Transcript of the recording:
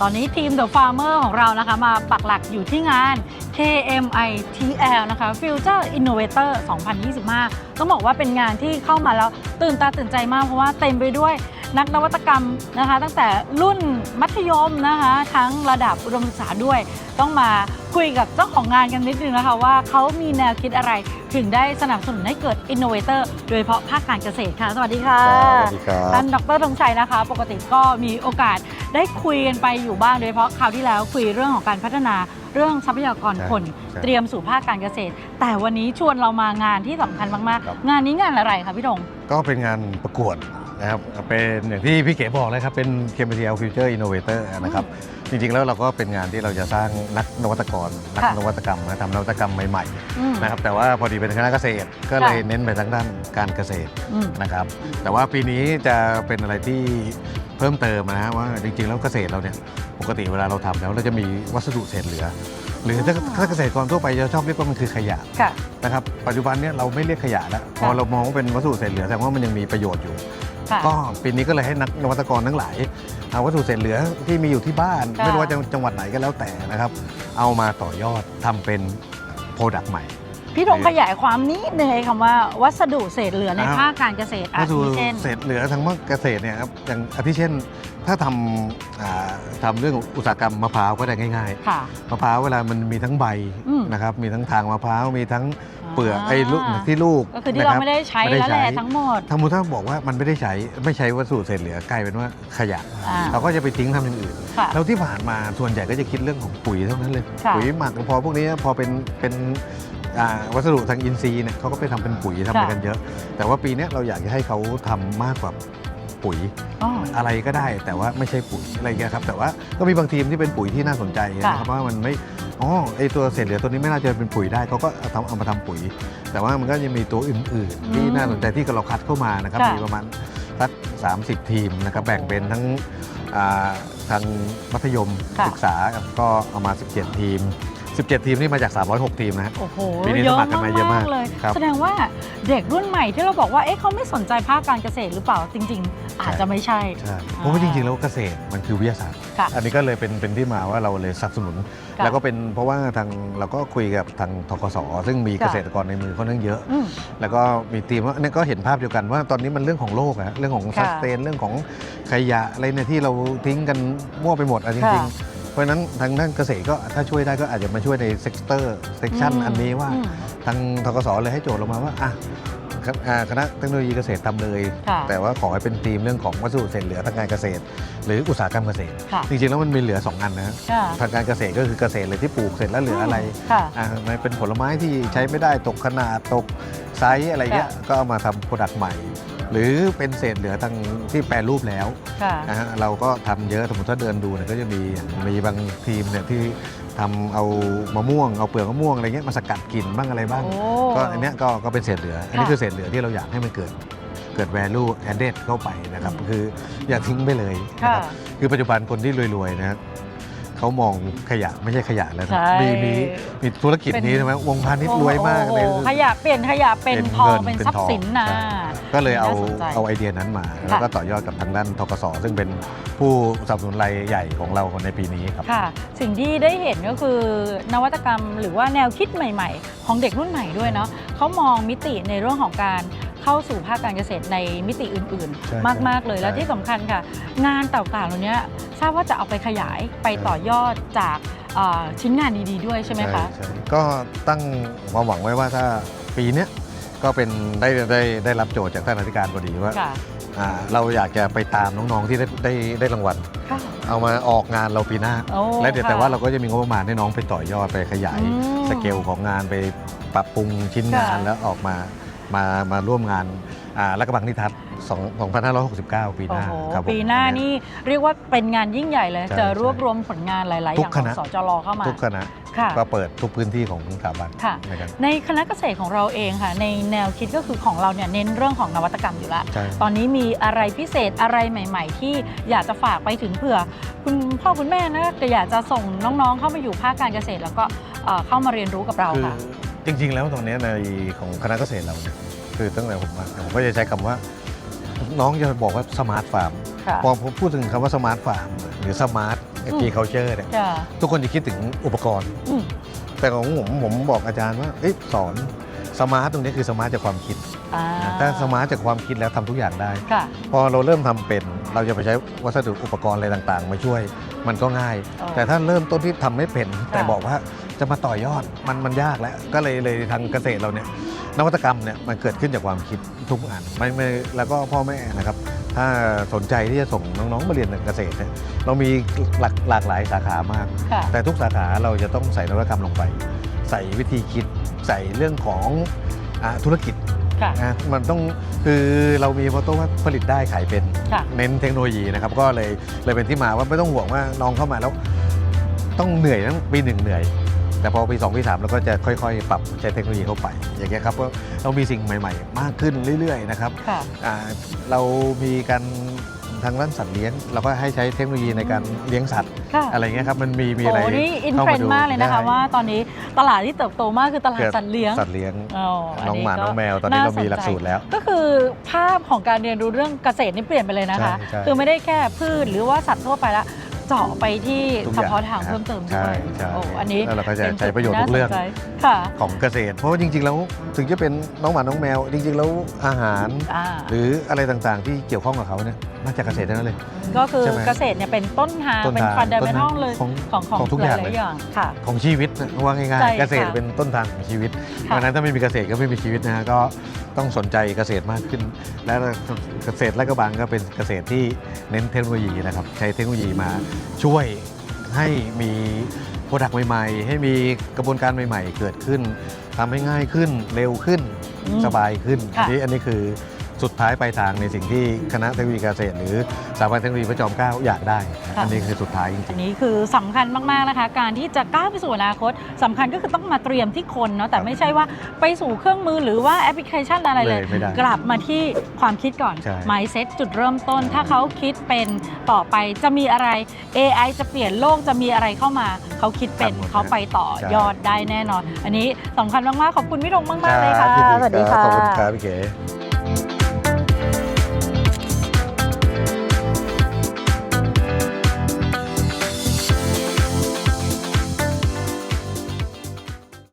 ตอนนี้ทีม The Farmer ของเรานะคะ มาปักหลักอยู่ที่งาน KMITL นะคะ Future Innovator 2025 ต้องบอกว่าเป็นงานที่เข้ามาแล้วตื่นตาตื่นใจมากเพราะว่าเต็มไปด้วย นักนวัตกรรมนะคะ ตั้งแต่รุ่นมัธยมนะคะ ทั้งระดับอุดมศึกษาด้วย ต้องมาคุยกับเจ้าของงานกันนิดนึงนะคะว่าเขามีแนวคิดอะไรถึงได้สนับสนุนให้เกิด Innovator โดยเฉพาะภาคการเกษตรค่ะ สวัสดีค่ะสวัสดีครับท่านดรธงชัยนะคะ ปกติก็มีโอกาสได้คุยกันไปอยู่บ้างโดยเฉพาะคราวที่แล้วคุยเรื่องของการพัฒนาเรื่องทรัพยากรคนใช่เตรียมสู่ภาคการเกษตร แต่วันนี้ชวนเรามางานที่สำคัญมากครับๆงานนี้งานอะไรคะพี่ธงก็เป็นงานประกวด นะครับเป็นอย่างที่พี่เก๋บอกเลยครับ เป็น KMTL Future Innovator นะครับ จริงๆ แล้วเราก็เป็นงานที่เราจะสร้างนักนวัตกร นักค่ะนวัตกรรมนะทำนวัตกรรมใหม่อืมๆนะครับแต่ว่าพอดีเป็นคณะเกษตรก็เลยค่ะเน้นไปทางด้านการเกษตรอืมนะครับ แต่ว่าปีนี้จะเป็นอะไรที่เพิ่มเติมนะฮะว่าจริงๆ แล้วเกษตรเราเนี่ยปกติเวลาเราทำแล้วเราจะมีวัสดุเศษเหลือ หรือถ้าอ่าถ้าเกษตรกรทั่วไปจะชอบเรียกว่ามันคือขยะค่ะนะครับปัจจุบันเนี่ยเราไม่เรียกขยะแล้วพอค่ะเรามองว่าเป็นวัสดุเศษเหลือแสดงว่ามันยังมีประโยชน์อยู่ ค่ะก็ปีนี้ก็เลยให้นักนวัตกรทั้งหลายเอาวัตถุเศษเหลือที่มีอยู่ที่บ้าน ค่ะ ไม่รู้ว่าจังจังหวัดไหนก็แล้วแต่นะครับ เอามาต่อยอดทำเป็นโปรดักต์ใหม่ พี่ธงขยายความนิดนึงไอ้คำว่าวัสดุเศษเหลือในอ่า ภาคการเกษตรอาวัสดุทิเช่น เศษเหลือทางภาคเกษตรเนี่ยครับอย่างอาทิเช่น ถ้าทำอ่าทำเรื่องอุตสาหกรรมมะพร้าวก็ได้ง่าย ค่ะ ๆมะพร้าวเวลามันมีทั้งใบอืมนะครับมีทั้งทางมะพร้าวมีทั้ง เปลือกไอ้ลูกอ่า ที่ลูกก็คือที่เรานะบไม่ได้ใช้ไม่ได้แล้วแหละใช้ทั้งหมดถ้ามูถ้าบอกว่ามันไม่ได้ใช้ไม่ใช้วัสดุเศษเหลือกลายเป็นว่าขยะ อ่า เราก็จะไปทิ้งทำอย่างอื่น ค่ะ แล้วที่ผ่านมาส่วนใหญ่ก็จะคิดเรื่องของปุ๋ยเท่านั้นเลย ค่ะ ปุ๋ยหมักพอพวกนี้พอเป็นเป็นอ่าวัสดุทางอินทรีย์เนี่ยเขาก็ไปทำเป็นปุ๋ยทำอะไรกันเยอะ แต่ว่าปีเนี้ยเราอยากจะให้เขาทำมากกว่า ปุ๋ยอ๋อ อะไรก็ได้ แต่ว่าไม่ใช่ปุ๋ยอะไรอย่างเงี้ยครับแต่ว่าก็มีบางทีมที่เป็นปุ๋ยที่น่าสนใจนะครับว่ามันไม่อ๋อไอตัวเศษเหลือตัวนี้ไม่น่าจะเป็นปุ๋ยได้เขาก็เอาทำเอามาทำปุ๋ย แต่ว่ามันก็ยังมีตัวอื่นๆ ที่น่าสนใจที่เราคัดเข้ามานะครับค่ะมีประมาณสัก30 ทีมนะครับแบ่งเป็นทั้งอ่าทางมัธยมค่ะ ศึกษาก็เอามา 17 ทีม 17 ทีมนี่มาจาก 306 ทีมนะฮะ โอ้โหปีนี้เยอะสมัครกันมาเยอะมากเลย ครับแสดงว่าเด็กรุ่นใหม่ที่เราบอกว่า เอ๊ะเขาไม่สนใจภาคการเกษตรหรือเปล่า จริง ๆ อาจจะไม่ใช่ ใช่เพราะว่าจริงๆ แล้วเกษตรมันคือวิทยาศาสตร์ ค่ะอันนี้ก็เลยเป็นเป็นที่มาว่าเราเลยสนับสนุน ค่ะแล้วก็เป็นเพราะว่าทางเราก็คุยกับทางทกสซึ่งมีค่ะ เกษตรกรในมือค่อนข้างเยอะ อืม แล้วก็มีทีมว่าเนี่ยก็เห็นภาพเดียวกันว่าตอนนี้มันเรื่องของโลกอะเรื่องของค่ะสแตนเรื่องของขยะอะไรเนี่ยที่เราทิ้งกันมั่วไปหมดอะจริงค่ะๆเพ ราะฉะนั้นทางด้านเกษตรก็ถ้าช่วยได้ก็อาจจะมาช่วยในเซกเตอร์เซกชันอืมอันนี้ว่า อืมทางทกสเลยให้โจทย์ลงมาว่าอะคณะอ่าคณะเทคโนโลยีเกษตรทำเลย ค่ะ แต่ว่าขอให้เป็นทีมเรื่องของวัสดุเศษเหลือทางการเกษตร หรืออุตสาหกรรมเกษตร ค่ะจริงๆแล้วมันมีเหลือ 2 อันนะค่ะทางการเกษตรก็คือเกษตรเลยที่ปลูกเสร็จแล้วเหลืออะไรค่ะ อ่ามันเป็นผลไม้ที่ใช้ไม่ได้ตกขนาดตกไซส์อะไรเงี้ยก็เอามาทำโปรดักต์ใหม่ หรือเป็นเศษเหลือทางที่แปรรูปแล้วค่ะ นะฮะเราก็ทำเยอะสมมติถ้าเดินดูเนี่ยก็จะมีมีบางทีมเนี่ยที่ทำเอามะม่วงเอาเปลือกมะม่วงอะไรเงี้ยมาสกัดกลิ่นบ้างอะไรบ้าง โอ้ ก็อันเนี้ยก็ก็เป็นเศษเหลือ อันนี้ค่ะ คือเศษเหลือที่เราอยากให้มันเกิดเกิด value added เข้าไปนะครับอืมคืออย่าทิ้งไปเลยนะค่ะ ครับคือปัจจุบันคนที่รวยๆนะ เขามองขยะไม่ใช่ขยะแล้วนะใช่มีมีมีธุรกิจเป็นนี้ใช่ไหมวงพาณิชย์รวยมากโอ้เลยโหขยะเปลี่ยนขยะเป็นเป็นทองเงินเป็นเป็นทรัพทอย์งสินนะใช่ก็เลยเอาน่สนใจเอาไอเดียนั้นมา แล้วก็ต่อยอดกับทางด้านทกสซึ่งเป็นผู้สนับสนุนรายใหญ่ของเราในปีนี้ครับ ค่ะ สิ่งที่ได้เห็นก็คือนวัตกรรมหรือว่าแนวคิดใหม่ ๆ ของเด็กรุ่นใหม่ด้วยเนาะเขามองมิติในเรื่องของการ เข้าสู่ภาคการเกษตรในมิติอื่นใช่ๆมาก ๆ เลย ใช่ แล้วที่สำคัญค่ะ งานต่างๆเหล่านี้ทราบว่าจะเอาไปขยายไปต่อยอดจากเอ่อชิ้นงานดีๆด้วยใช่ไหมคะ ใช่ก็ตั้งความหวังไว้ว่าถ้าปีเนี้ยก็เป็นได้ได้ได้รับโจทย์จากท่านอธิการบดีว่าค่ะอ่าเราอยากจะไปตามน้องๆที่ได้ได้ได้รางวัล ค่ะ เอามาออกงานเราปีหน้า โอ้และเดี๋ยวค่ะแต่ว่าเราก็จะมีงบประมาณให้น้องไปต่อยอดไปขยาย อืมสเกลของงานไปปรับปรุงชิ้นงานค่ะ แล้วออกมา มามาร่วมงานอ่ารักกระบังนิทัศน์2 2569 ปีหโอ้น้าโหครับผม ปีหน้านี่เรียกว่าเป็นงานยิ่งใหญ่เลย ใช่จะรวบรวมผลงานหลาย ๆ อทุย่ากงของคณะสจรเข้ามาทุกคณะค่ะ ก็เปิดทุกพื้นที่ของสถาบันค่ะ นะครับในคณะเกษตรของเราเองค่ะ ในแนวคิดก็คือของเราเนี่ยเน้นเรื่องของนวัตกรรมอยู่แล้วใช่ ตอนนี้มีอะไรพิเศษอะไรใหม่ ๆ ที่อยากจะฝากไปถึงเผื่อ คุณพ่อคุณแม่นะจะอยากจะส่งน้องๆเข้ามาอยู่ภาคการเกษตร แล้วก็เอ่อเข้ามาเรียนรู้กับเราคือค่ะ จริง ๆ แล้วตรงเนี้ยในของคณะเกษตรเราเนี่ยคือตั้งแต่ผมมาผมก็จะใช้คำว่า น้องจะบอกว่าสมาร์ทฟาร์มค่ะ พอผมพูดถึงคำว่าสมาร์ทฟาร์มหรือสมาร์ท agriculture เนี่ยค่ะทุกคนจะคิดถึงอุปกรณ์ อืมแต่ของผมผมบอกอาจารย์ว่าเอ้ยสอนสมาร์ทตรงนี้คือสมาร์ทจากความคิดอ่าถ้าสมาร์ทจากความคิดแล้วทำทุกอย่างได้ ค่ะ พอเราเริ่มทำเป็นเราจะไปใช้วัสดุอุปกรณ์อะไรต่างๆ มาช่วยมันก็ง่าย อ๋อแต่ถ้าเริ่มต้นที่ทำไม่เป็น แต่ค่ะบอกว่า จะมาต่อยอดมันมันยากแล้ว ก็เลยเลยทางเกษตรเราเนี่ยนวัตกรรมเนี่ยมันเกิดขึ้นจากความคิดทุกอันไม่ไม่แล้วก็พ่อแม่นะครับ ถ้าสนใจที่จะส่งน้องๆมาเรียนเกษตรเนี่ยเรามีหลากหลากหลายสาขามาก ค่ะ แต่ทุกสาขาเราจะต้องใส่นวัตกรรมลงไป ใส่วิธีคิดใส่เรื่องของอาธุรกิจค่ะ นะมันต้องคือเรามีมอโต้ว่าผลิตได้ขายเป็น ค่ะ เน้นเทคโนโลยีนะครับก็เลยเลยเป็นที่มาว่าไม่ต้องห่วงว่าน้องเข้ามาแล้ว ต้องเหนื่อยทั้งปีหนึ่งเหนื่อย แต่พอปี2ปี3เราก็จะค่อยๆ ปรับใช้เทคโนโลยีเข้าไป อย่างเงี้ยครับก็เรามีสิ่งใหม่ ๆ มากขึ้นเรื่อยๆนะครับค่ะ อ่าเรามีการทางด้านสัตว์เลี้ยง เราก็ให้ใช้เทคโนโลยีในการเลี้ยงสัตว์ ค่ะอะไรเงี้ยครับมันมีมีอะไรโอ้นี่อินข้เทรนดูด์มากเลยนะคะ ได้ว่าตอนนี้ตลาดที่เติบโตมากคือตลาดเกิดสัตว์เลี้ยงสัตว์เลี้ยงอ๋ออัน้องหมาก็น้องแมวตอนนี้เรามีสใจหลักสูตรแล้ว ก็คือภาพของการเรียนรู้เรื่องเกษตรนี่เปลี่ยนไปเลยนะคะ ใช่ใช่ คือไม่ได้แค่พืชหรือว่าสัตว์ทั่วไปละ เจาะไปที่ทุกอเฉย่างพาะทางครับเพิ่มเติมด้ใช่วยใช่โอ้อันนี้แล้วเราก็จะป็นใช้ประโยชน์จุดทุกเรื่องาสนใจค่ะของเกษตร เพราะว่าจริง ๆ แล้วถึงจะเป็นน้องหมาน้องแมว จริง ๆ แล้วอาหาร อ่าหรืออะไรต่างๆ ที่เกี่ยวข้องกับเขาเนี่ยมาจากเกษตรทั้งนั้นเลย ก็คือใช่ไหมเกษตรเนี่ยเป็นต้นทางต้นเป็นทางฟันเดเมนทัลต้นทางเลยของของของของทุกอย่างหเลลายๆอย่างค่ะ ของชีวิตนะว่าง่ายใช่ๆ เกษตรค่ะเป็นต้นทางของชีวิตเพค่ะ ราะฉะนั้นถ้าไม่มีเกษตรก็ไม่มีชีวิตนะฮะก็ ต้องสนใจเกษตรมากขึ้น และเกษตรและกระบังก็เป็นเกษตรที่เน้นเทคโนโลยีนะครับ ใช้เทคโนโลยีมาช่วยให้มีโปรดักต์ใหม่ๆ ให้มีกระบวนการใหม่ ๆ เกิดขึ้นทำให้ง่ายขึ้นเร็วขึ้นอืมสบายขึ้นอัค่ะนนี้อันนี้คือ สุดท้ายปลายทางในสิ่งที่คณะเทคโนโลยีเกษตร หรือสถาบันเทคโนโลยีพระจอมเกล้าอยากได้ค่ะอันนี้คือสุดท้ายจริอังนนี้คือสำคัญมากๆนะคะ การที่จะก้าวไปสู่อนาคตสำคัญก็คือต้องมาเตรียมที่คนเนาะแต่ไม่ใช่ว่าไปสู่เครื่องมือหรือว่าแอปพลิเคชันอะไรเลยเลยไม่ได้กลับมาที่ความคิดก่อน ใช่ mindset จุดเริ่มต้นใช่ถ้าเขาคิดเป็นต่อไปจะมีอะไร AI จะเปลี่ยนโลกจะมีอะไรเข้ามา เขาคิดเป็นทำหมดเขาไปต่อใช่ ยอดได้แน่นอน อันนี้สำคัญมากๆขอบคุณพี่ธงๆมากๆเลยค่ะ รับยินสวัสดีรับค่ะขอบคุณครับพี่เก๋